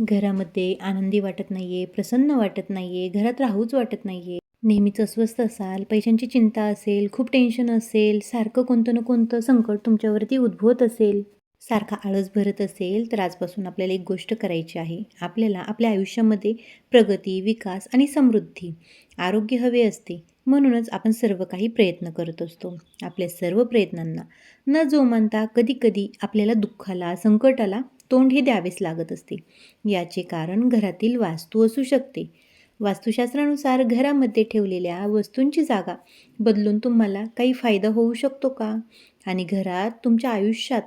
घरामध्ये आनंदी वाटत नाही आहे प्रसन्न वाटत नाही आहे घरात राहूच वाटत नाही आहे नेहमीच अस्वस्थ असाल पैशांची चिंता असेल खूप टेन्शन असेल सारखं कोणतं ना कोणतं संकट तुमच्यावरती उद्भवत असेल. सारखा आळस भरत असेल तर आजपासून आपल्याला एक गोष्ट करायची आहे. आपल्याला आपल्या आयुष्यामध्ये प्रगती विकास आणि समृद्धी आरोग्य हवे असते. म्हणूनच आपण सर्व काही प्रयत्न करत असतो. आपल्या सर्व प्रयत्नांना न जोमानता कधीकधी आपल्याला दुःखाला संकटाला तोंड हे द्यावेच लागत असते. याचे कारण घरातील वास्तू असू शकते. वास्तुशास्त्रानुसार घरामध्ये ठेवलेल्या वस्तूंची जागा बदलून तुम्हाला काही फायदा होऊ शकतो का? आणि घरात तुमच्या आयुष्यात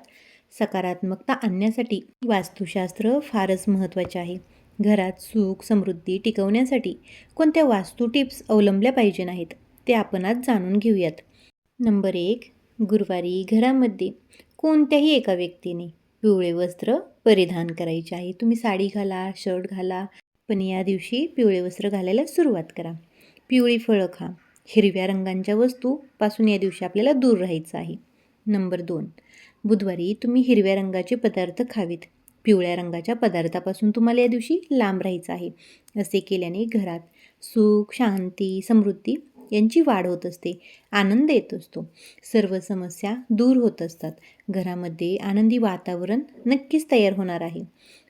सकारात्मकता आणण्यासाठी वास्तुशास्त्र फारच महत्त्वाचे आहे. घरात सुख समृद्धी टिकवण्यासाठी कोणत्या वास्तू टिप्स अवलंबल्या पाहिजे नाहीत ते आपण आज जाणून घेऊयात. नंबर एक गुरुवारी घरामध्ये कोणत्याही एका व्यक्तीने पिवळे वस्त्र परिधान करायचे आहे. तुम्ही साडी घाला शर्ट घाला पण या दिवशी पिवळे वस्त्र घालायला सुरुवात करा. पिवळी फळं खा. हिरव्या रंगांच्या वस्तूपासून या दिवशी आपल्याला दूर राहायचं आहे. नंबर दोन. बुधवारी तुम्ही हिरव्या रंगाचे पदार्थ खावेत. पिवळ्या रंगाच्या पदार्थापासून तुम्हाला या दिवशी लांब राहायचं आहे. असे केल्याने घरात सुख शांती समृद्धी यांची वाढ होत असते. आनंद येत असतो. सर्व समस्या दूर होत असतात. घरामध्ये आनंदी वातावरण नक्कीच तयार होणार आहे.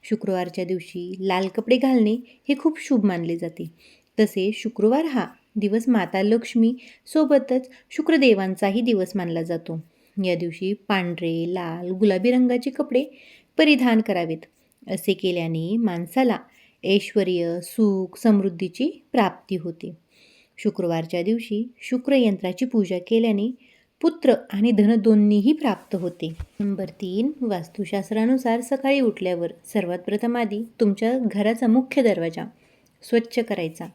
शुक्रवारच्या दिवशी लाल कपडे घालणे हे खूप शुभ मानले जाते. तसे शुक्रवार हा दिवस माता लक्ष्मी सोबतच शुक्रदेवांचाही दिवस मानला जातो. या दिवशी पांढरे लाल गुलाबी रंगाचे कपडे परिधान करावेत. असे केल्याने माणसाला ऐश्वर सुख समृद्धीची प्राप्ती होते. शुक्रवारच्या दिवशी शुक्रयंत्राची पूजा केल्याने पुत्र आणि धन दोन्हीही प्राप्त होते. नंबर तीन वास्तुशास्त्रानुसार सकाळी उठल्यावर सर्वात प्रथम आधी तुमच्या घराचा मुख्य दरवाजा स्वच्छ करायचा.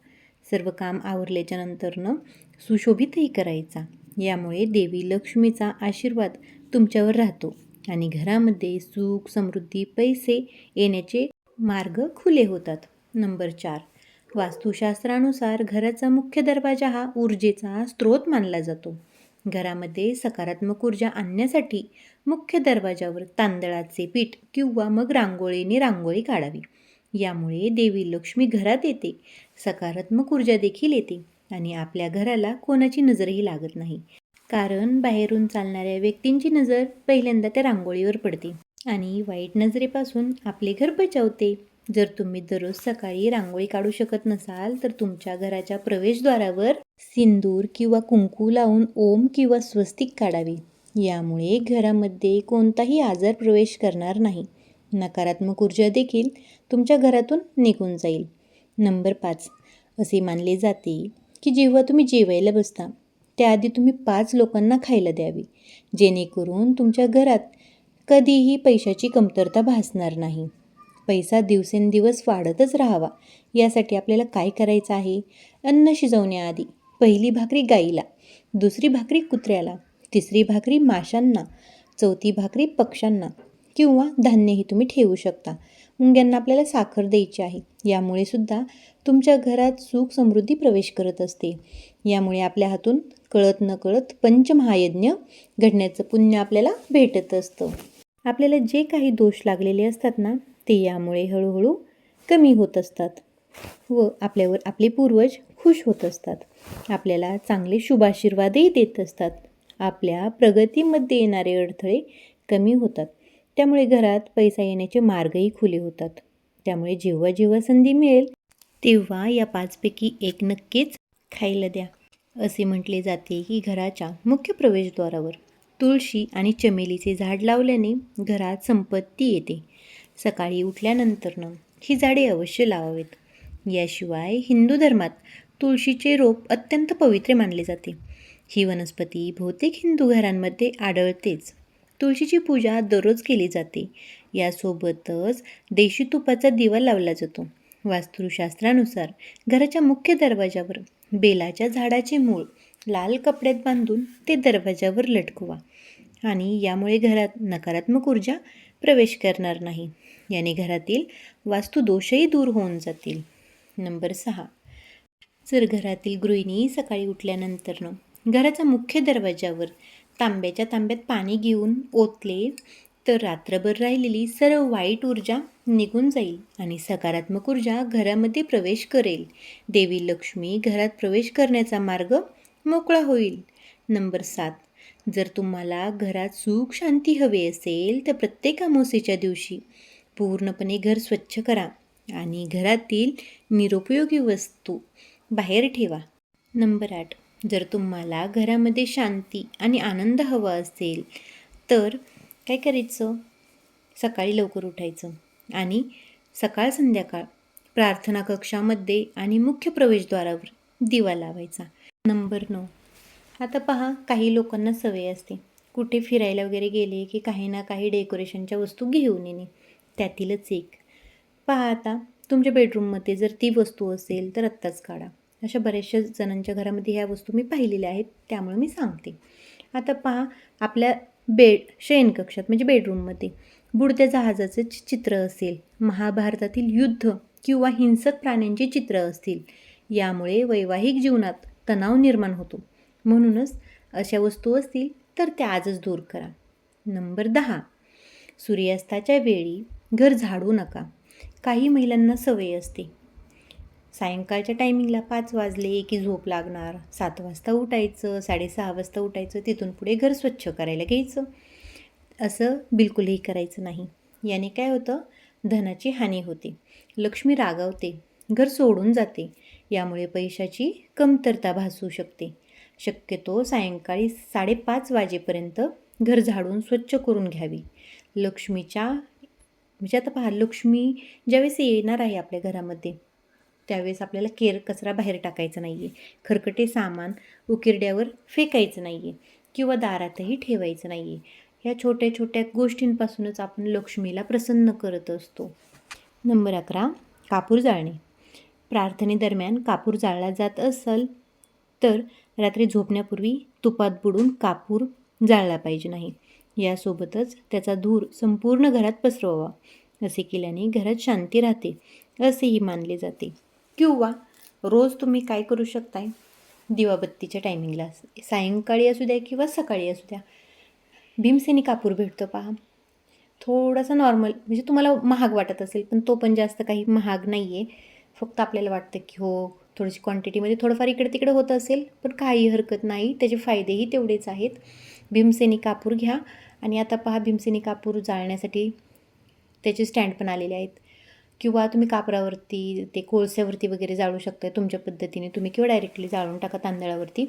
सर्व काम आवरल्याच्या नंतरनं सुशोभितही करायचा. यामुळे देवी लक्ष्मीचा आशीर्वाद तुमच्यावर राहतो आणि घरामध्ये सुख समृद्धी पैसे येण्याचे मार्ग खुले होतात. नंबर चार वास्तुशास्त्रानुसार घराचा मुख्य दरवाजा हा ऊर्जेचा स्रोत मानला जातो. घरामध्ये सकारात्मक ऊर्जा आणण्यासाठी मुख्य दरवाजावर तांदळाचे पीठ किंवा मग रांगोळीने रांगोळी काढावी. यामुळे देवी लक्ष्मी घरात येते सकारात्मक ऊर्जा देखील येते आणि आपल्या घराला कोणाची नजरही लागत नाही. कारण बाहेरून चालणाऱ्या व्यक्तींची नजर पहिल्यांदा त्या रांगोळीवर पडते आणि वाईट नजरेपासून आपले घर बचावते. जर तुम्ही दररोज सकाळी रांगोळी काढू शकत नसाल तर तुमच्या घराच्या प्रवेशद्वारावर सिंदूर किंवा कुंकू लावून ओम किंवा स्वस्तिक काढावी. यामुळे घरामध्ये कोणताही आजार प्रवेश करणार नाही. नकारात्मक ऊर्जा देखील तुमच्या घरातून निघून जाईल. नंबर पाच. असे मानले जाते की जेव्हा तुम्ही जेवायला बसता त्याआधी तुम्ही पाच लोकांना खायला द्यावे. जेणेकरून तुमच्या घरात कधीही पैशाची कमतरता भासणार नाही. पैसा दिवसेंदिवस वाढतच राहावा. यासाठी आपल्याला काय करायचं आहे? अन्न शिजवण्याआधी पहिली भाकरी गाईला दुसरी भाकरी कुत्र्याला तिसरी भाकरी माशांना चौथी भाकरी पक्ष्यांना किंवा धान्यही तुम्ही ठेवू शकता. मुंग्यांना आपल्याला साखर द्यायची आहे. यामुळे सुद्धा तुमच्या घरात सुख समृद्धी प्रवेश करत असते. यामुळे आपल्या हातून कळत न कळत पंचमहायज्ञ घडण्याचं पुण्य आपल्याला भेटत असतं. आपल्याला जे काही दोष लागलेले असतात ना ते यामुळे हळूहळू कमी होत असतात व आपल्यावर आपले पूर्वज खुश होत असतात. आपल्याला चांगले शुभाशीर्वादही देत असतात. आपल्या प्रगतीमध्ये येणारे अडथळे कमी होतात. त्यामुळे घरात पैसा येण्याचे मार्गही खुले होतात. त्यामुळे जेव्हा जेव्हा संधी मिळेल तेव्हा या पाचपैकी एक नक्कीच खायला द्या असे म्हटले जाते की घराच्या मुख्य प्रवेशद्वारावर. तुळशी आणि चमेलीचे झाड लावल्याने घरात संपत्ती येते. सकाळी उठल्यानंतरनं ही झाडे अवश्य लावावेत. याशिवाय हिंदू धर्मात तुळशीचे रोप अत्यंत पवित्र मानले जाते. ही वनस्पती बहुतेक हिंदू घरांमध्ये आढळतेच. तुळशीची पूजा दररोज केली जाते. यासोबतच देशी तुपाचा दिवा लावला जातो. वास्तुशास्त्रानुसार घराच्या मुख्य दरवाजावर बेलाच्या झाडाचे मूळ लाल कपड्यात बांधून ते दरवाजावर लटकवा आणि यामुळे घरात नकारात्मक ऊर्जा प्रवेश करणार नाही. याने घरातील वास्तुदोषही दूर होऊन जातील. नंबर सहा. जर घरातील गृहिणी सकाळी उठल्यानंतरनं घराच्या मुख्य दरवाजावर तांब्याच्या तांब्यात पाणी घेऊन ओतले तर रात्रभर राहिलेली सर्व वाईट ऊर्जा निघून जाईल आणि सकारात्मक ऊर्जा घरामध्ये प्रवेश करेल. देवी लक्ष्मी घरात प्रवेश करण्याचा मार्ग मोकळा होईल. नंबर सात. जर तुम्हाला घरात सुख शांती हवी असेल तर प्रत्येक अमावस्येच्या दिवशी पूर्णपणे घर स्वच्छ करा आणि घरातील निरुपयोगी वस्तू बाहेर ठेवा. नंबर आठ. जर तुम्हाला घरामध्ये शांती आणि आनंद हवा असेल तर काय करायचं? सकाळी लवकर उठायचं आणि सकाळ संध्याकाळ प्रार्थना कक्षामध्ये आणि मुख्य प्रवेशद्वारावर दिवा लावायचा. नंबर नऊ. आता पहा काही लोकांना सवय असते. कुठे फिरायला वगैरे गेले की काही ना काही डेकोरेशनच्या वस्तू घेऊन येणे. त्यातीलच एक. पहा आता तुमच्या बेडरूममध्ये जर ती वस्तू असेल तर आत्ताच काढा. अशा बऱ्याचशा जणांच्या घरामध्ये ह्या वस्तू मी पाहिलेल्या आहेत त्यामुळे मी सांगते. आता पहा आपल्या बेड शयनकक्षात म्हणजे बेडरूममध्ये बुडत्या जहाजाचं चि- चित्र असेल महाभारतातील युद्ध किंवा हिंसक प्राण्यांची चित्र असतील यामुळे वैवाहिक जीवनात तणाव निर्माण होतो. म्हणूनच अशा वस्तू असतील तर त्या आजच दूर करा. नंबर दहा. सूर्यास्ताच्या वेळी घर झाडू नका. काही महिलांना सवय असते. सायंकाळच्या टायमिंगला पाच वाजले की झोप लागणार. सात वाजता उठायचं साडेसहा वाजता उठायचं तिथून पुढे घर स्वच्छ करायला घ्यायचं. असं बिलकुलही करायचं नाही. याने काय होतं? धनाची हानी होते. लक्ष्मी रागावते. घर सोडून जाते. यामुळे पैशाची कमतरता भासू शकते. शक्यतो सायंकाळी साडेपाच वाजेपर्यंत घर झाडून स्वच्छ करून घ्यावी. लक्ष्मीच्या म्हणजे आता महालक्ष्मी ज्यावेळेस येणार आहे आपल्या घरामध्ये त्यावेळेस आपल्याला केर कचरा बाहेर टाकायचा नाही आहे खरकटे सामान उकिरड्यावर फेकायचं नाही आहे किंवा दारातही ठेवायचं नाही आहे ह्या छोट्या छोट्या गोष्टींपासूनच आपण लक्ष्मीला प्रसन्न करत असतो. नंबर अकरा कापूर जाळणे. प्रार्थनेदरम्यान कापूर जाळला जात असेल तर रात्री झोपण्यापूर्वी तुपात बुडून कापूर जाळला पाहिजे नाही. यासोबतच त्याचा धूर संपूर्ण घरात पसरवावा असे केल्याने घरात शांती राहते असेही मानले जाते. किंवा रोज तुम्ही काय करू शकताय? दिवाबत्तीच्या टायमिंगला सायंकाळी असू द्या किंवा सकाळी असू द्या. भीमसेनी कापूर भेटतो पहा. थोडासा नॉर्मल म्हणजे तुम्हाला महाग वाटत असेल पण तो पण जास्त काही महाग नाही आहे फक्त आपल्याला वाटतं की हो थोडीशी क्वांटिटीमध्ये थोडंफार इकडे तिकडे होत असेल पण काही हरकत नाही त्याचे फायदेही तेवढेच आहेत. भीमसेनी कापूर घ्या. आणि आता पहा भीमसेनी कापूर जाळण्यासाठी त्याचे स्टँड पण आलेले आहेत. किंवा तुम्ही कापरावरती ते कोळस्यावरती वगैरे जाळू शकता तुमच्या पद्धतीने. तुम्ही किंवा डायरेक्टली जाळून टाका तांदळावरती.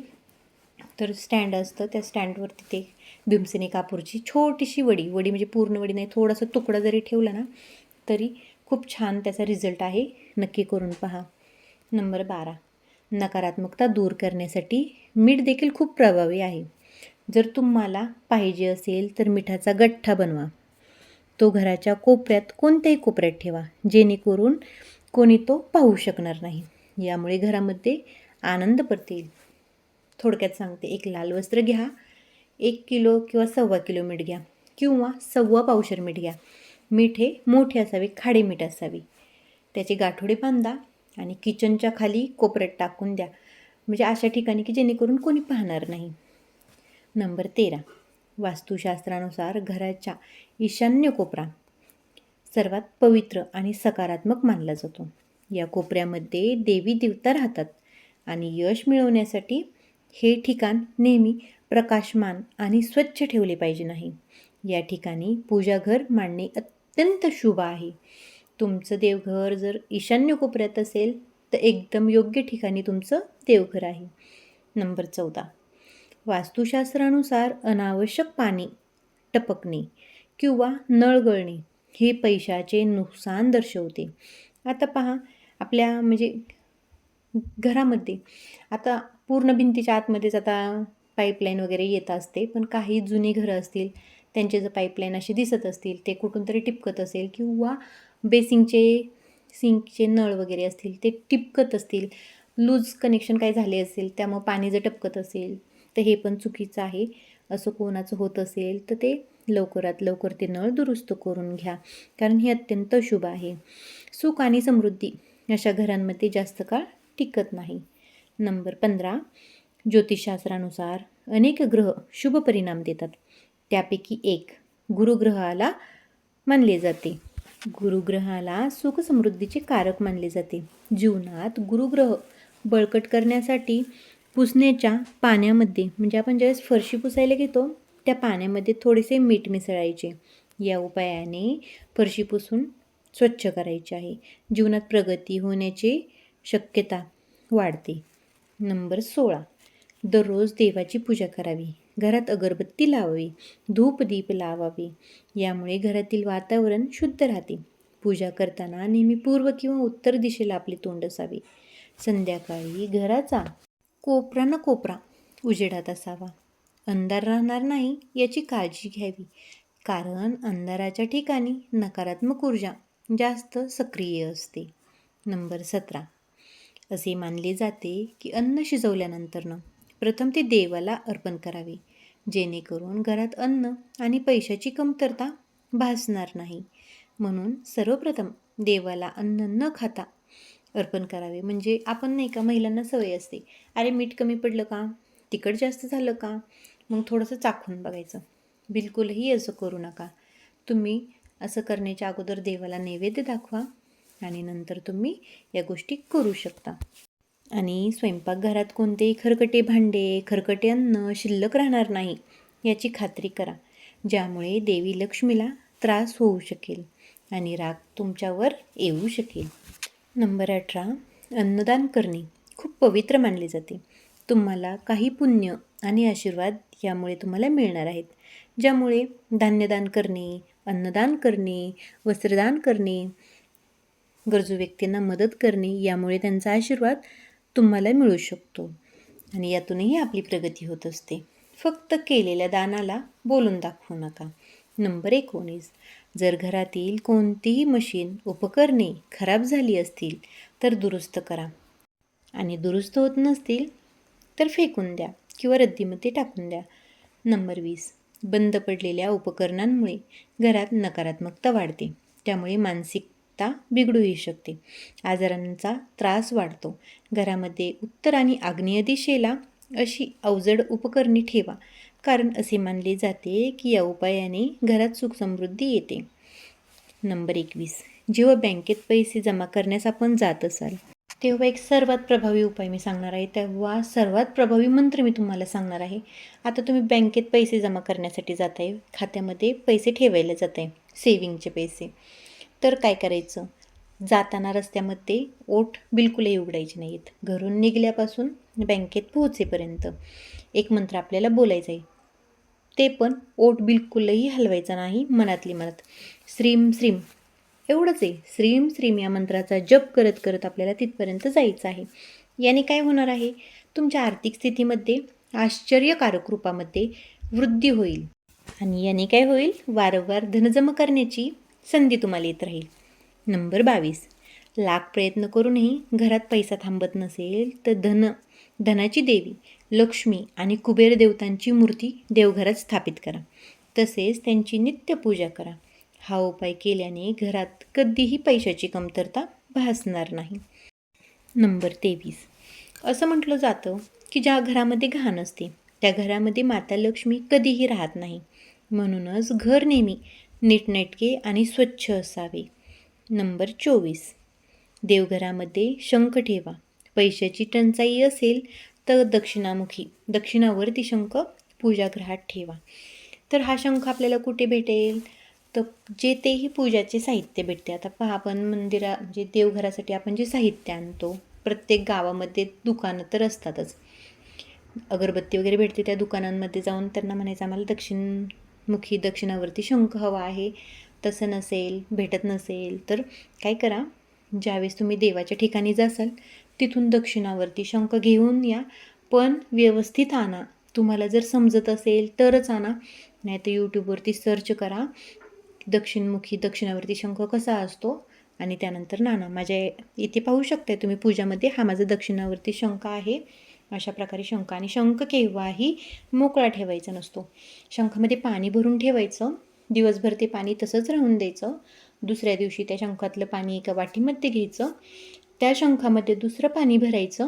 तर स्टँड असतं. त्या स्टँडवरती ते भीमसेनी कापूरची छोटीशी वडी वडी म्हणजे पूर्ण वडी नाही थोडासा तुकडा जरी ठेवला ना तरी खूप छान त्याचा रिझल्ट आहे. नक्की करून पहा. नंबर बारा. नकारात्मकता दूर करण्यासाठी मीठ देखील खूप प्रभावी आहे. जर तुम्हाला पाहिजे असेल तर मिठाचा गठ्ठा बनवा. तो घराच्या कोपऱ्यात कोणत्याही कोपऱ्यात ठेवा जेणेकरून कोणी तो पाहू शकणार नाही. यामुळे घरामध्ये आनंद परतेल. थोडक्यात सांगते एक लाल वस्त्र घ्या एक किलो किंवा सव्वा किलो मीठ घ्या किंवा सव्वा पावशर मीठ घ्या. मीठ हे मोठे असावे खाडे मीठ असावे. त्याचे गाठोडे बांधा आणि किचनच्या खाली कोपऱ्यात टाकून द्या. म्हणजे अशा ठिकाणी की जेणेकरून कोणी पाहणार नाही. नंबर तेरा. वास्तुशास्त्रानुसार घराच्या ईशान्य कोपरा सर्वात पवित्र आणि सकारात्मक मानला जातो. या कोपऱ्यामध्ये देवी देवता राहतात आणि यश मिळवण्यासाठी हे ठिकाण नेहमी प्रकाशमान आणि स्वच्छ ठेवले पाहिजे नाही. या ठिकाणी पूजाघर मांडणे अत्यंत शुभ आहे. तुमचं देवघर जर ईशान्य कोपऱ्यात असेल तर एकदम योग्य ठिकाणी तुमचं देवघर आहे. नंबर चौदा. वास्तुशास्त्रानुसार अनावश्यक पाणी टपकणे किंवा नळ गळणे हे पैशाचे नुकसान दर्शवते. आता पहा आपल्या म्हणजे घरामध्ये आता पूर्ण भिंतीच्या आतमध्येच आता पाईपलाईन वगैरे येत असते पण काही जुनी घरं असतील त्यांचे जर पाईपलाईन असे दिसत असतील ते कुठून तरी टिपकत असेल किंवा बेसिंगचे सिंकचे नळ वगैरे असतील ते टिपकत असतील. लूज कनेक्शन काय झाले असेल त्यामुळं पाणी जर टपकत असेल तर हे पण चुकीचं आहे. असं कोणाचं होत असेल तर ते लवकरात लवकर ते नळ दुरुस्त करून घ्या. कारण हे अत्यंत शुभ आहे. सुख आणि समृद्धी अशा घरांमध्ये जास्त काळ टिकत नाही. नंबर पंधरा ज्योतिषशास्त्रानुसार अनेक ग्रह शुभ परिणाम देतात. त्यापैकी एक गुरुग्रहाला मानले जाते. गुरुग्रहाला सुखसमृद्धीचे कारक मानले जाते. जीवनात गुरुग्रह बळकट करण्यासाठी पुसण्याच्या पाण्यामध्ये म्हणजे आपण ज्यावेळेस फरशी पुसायला घेतो त्या पाण्यामध्ये थोडेसे मीठ मिसळायचे. या उपायाने फरशी पुसून स्वच्छ करायची आहे. जीवनात प्रगती होण्याची शक्यता वाढते. नंबर सोळा. दररोज देवाची पूजा करावी. घरात अगरबत्ती लावावी. धूप दीप लावावी. यामुळे घरातील वातावरण शुद्ध राहते. पूजा करताना नेहमी पूर्व किंवा उत्तर दिशेला आपले तोंड असावे. संध्याकाळी घराचा कोपरा न कोपरा उजेडात असावा. अंधार राहणार नाही याची काळजी घ्यावी. कारण अंधाराच्या ठिकाणी नकारात्मक ऊर्जा जास्त सक्रिय असते. नंबर सतरा. असे मानले जाते की अन्न शिजवल्यानंतरनं प्रथम ते देवाला अर्पण करावे. जेणेकरून घरात अन्न आणि पैशाची कमतरता भासणार नाही. म्हणून सर्वप्रथम देवाला अन्न न खाता अर्पण करावे. म्हणजे आपण नाही का महिलांना सवय असते. अरे मीठ कमी पडलं का? तिखट जास्त झालं का? मग थोडंसं चाखून बघायचं. बिलकुलही असं करू नका. तुम्ही असं करण्याच्या अगोदर देवाला नैवेद्य दाखवा आणि नंतर तुम्ही या गोष्टी करू शकता. आणि स्वयंपाकघरात कोणतेही खरकटे भांडे खरकटे अन्न शिल्लक राहणार नाही याची खात्री करा. ज्यामुळे देवी लक्ष्मीला त्रास होऊ शकेल आणि राग तुमच्यावर येऊ शकेल. नंबर अठरा. अन्नदान करणे. खूप पवित्र मानले जाते. तुम्हाला काही पुण्य आणि आशीर्वाद यामुळे तुम्हाला मिळणार आहेत. ज्यामुळे धान्यदान करणे अन्नदान करणे वस्त्रदान करणे गरजू व्यक्तींना मदत करणे यामुळे त्यांचा आशीर्वाद तुम्हाला मिळू शकतो. आणि यातूनही आपली प्रगती होत असते. फक्त केलेल्या दानाला बोलून दाखवू नका. नंबर एकोणीस. जर घरातील कोणतीही मशीन उपकरणे खराब झाली असतील तर दुरुस्त करा. आणि दुरुस्त होत नसतील तर फेकून द्या किंवा रद्दीमध्ये टाकून द्या. नंबर वीस. बंद पडलेल्या उपकरणांमुळे घरात नकारात्मकता वाढते. त्यामुळे मानसिकता बिघडूही शकते. आजारांचा त्रास वाढतो. घरामध्ये उत्तर आणि आग्नेय दिशेला अशी अवजड उपकरणे ठेवा. कारण असे मानले जाते की या उपायाने घरात सुख समृद्धी येते. नंबर एकवीस. जेव्हा बँकेत पैसे जमा करण्यास आपण जात असाल तेव्हा एक सर्वात प्रभावी उपाय मी सांगणार आहे. तेव्हा सर्वात प्रभावी मंत्र मी तुम्हाला सांगणार आहे. आता तुम्ही बँकेत पैसे जमा करण्यासाठी जात आहे खात्यामध्ये पैसे ठेवायला जात आहे सेविंगचे पैसे. तर काय करायचं? जाताना रस्त्यामध्ये ओठ बिलकुलही उघडायचे नाहीत. घरून निघल्यापासून बँकेत पोहोचेपर्यंत एक मंत्र आपल्याला बोलायचं आहे ते पण ओट बिलकुलही हलवायचा नाही मनातली मनात. श्रीम श्रीम. एवढंच आहे. श्रीम श्रीम या मंत्राचा जप करत करत आपल्याला तिथपर्यंत जायचं आहे. याने काय होणार आहे? तुमच्या आर्थिक स्थितीमध्ये आश्चर्यकारक रूपामध्ये वृद्धी होईल. आणि याने काय होईल? वारंवार धनजमा करण्याची संधी तुम्हाला येत राहील. नंबर बावीस. लाख प्रयत्न करूनही घरात पैसा थांबत नसेल तर धन धनाची देवी लक्ष्मी आणि कुबेर देवतांची मूर्ती देवघरात स्थापित करा. तसेच त्यांची नित्य पूजा करा. हा उपाय केल्याने घरात कधीही पैशाची कमतरता भासणार नाही. नंबर तेवीस. असं म्हटलं जातं की ज्या घरामध्ये घाण असते त्या घरामध्ये माता लक्ष्मी कधीही राहत नाही. म्हणूनच घर नेहमी नीटनेटके आणि स्वच्छ असावे. नंबर चोवीस. देवघरामध्ये शंख ठेवा. पैशाची टंचाई असेल तर दक्षिणामुखी. दक्षिणावरती शंख पूजागृहात ठेवा. तर हा शंख आपल्याला कुठे भेटेल? तर जे तेही पूजाचे साहित्य भेटते. आता पहा आपण मंदिरा म्हणजे देवघरासाठी आपण जे साहित्य आणतो प्रत्येक गावामध्ये दुकानं तर असतातच. अगरबत्ती वगैरे भेटते त्या दुकानांमध्ये जाऊन त्यांना म्हणायचं आम्हाला दक्षिणमुखी दक्षिणावरती शंख हवा आहे. तसं नसेल भेटत नसेल तर काय करा ज्यावेळेस तुम्ही देवाच्या ठिकाणी जासाल तिथून दक्षिणावरती शंख घेऊन या. पण व्यवस्थित आणा. तुम्हाला जर समजत असेल तरच आणा. नाही तर यूट्यूबवरती सर्च करा. दक्षिणमुखी दक्षिणावरती शंख कसा असतो आणि त्यानंतर नाना माझ्या इथे पाहू शकताय तुम्ही पूजामध्ये हा माझा दक्षिणावरती शंख आहे. अशा प्रकारे शंख आणि शंख केव्हाही मोकळा ठेवायचा नसतो. शंखामध्ये पाणी भरून ठेवायचं. दिवसभर ते पाणी तसंच राहून द्यायचं. दुसऱ्या दिवशी त्या शंखातलं पाणी एका वाटीमध्ये घ्यायचं. त्या शंखामध्ये दुसरं पाणी भरायचं.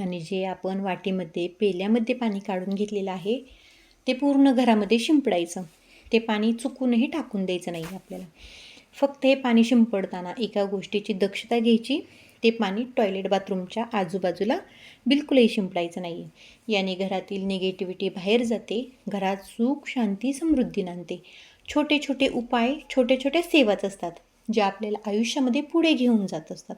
आणि जे आपण वाटीमध्ये पेल्यामध्ये पाणी काढून घेतलेलं आहे ते पूर्ण घरामध्ये शिंपडायचं. ते पाणी चुकूनही टाकून द्यायचं नाही आपल्याला. फक्त हे पाणी शिंपडताना एका गोष्टीची दक्षता घ्यायची. ते पाणी टॉयलेट बाथरूमच्या आजूबाजूला बिलकुलही शिंपडायचं नाही आहे याने घरातील निगेटिव्हिटी बाहेर जाते. घरात सुख शांती समृद्धी नांदते. छोटे छोटे उपाय छोटे छोटे सेवाच असतात ज्या आपल्याला आयुष्यामध्ये पुढे घेऊन जात असतात.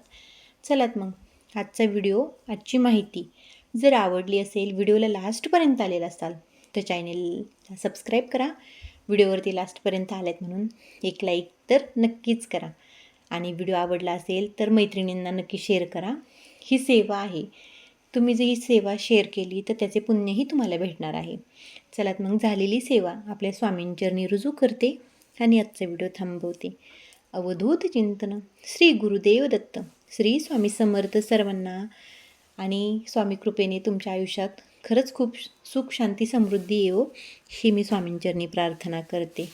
चलात मग. आजचा व्हिडिओ आजची माहिती. जर आवडली असेल व्हिडिओला लास्टपर्यंत आलेला असाल तर चॅनेलला सबस्क्राईब करा. व्हिडिओवरती लास्टपर्यंत आल्यात म्हणून एक लाईक तर नक्कीच करा. आणि व्हिडिओ आवडला असेल तर मैत्रिणींना नक्की शेअर करा. ही सेवा आहे. तुम्ही जर ही सेवा शेअर केली तर त्याचे पुण्यही तुम्हाला भेटणार आहे. चलात मग झालेली सेवा आपल्या स्वामींचरणी रुजू करते आणि आजचा व्हिडिओ थांबवते. अवधूत चिंतन. श्री गुरुदेव दत्त. श्री स्वामी समर्थ सर्वांना आणि स्वामी कृपेने तुमच्या आयुष्यात खरंच खूप सुख शांती समृद्धी येवो ही मी स्वामींचरणी प्रार्थना करते.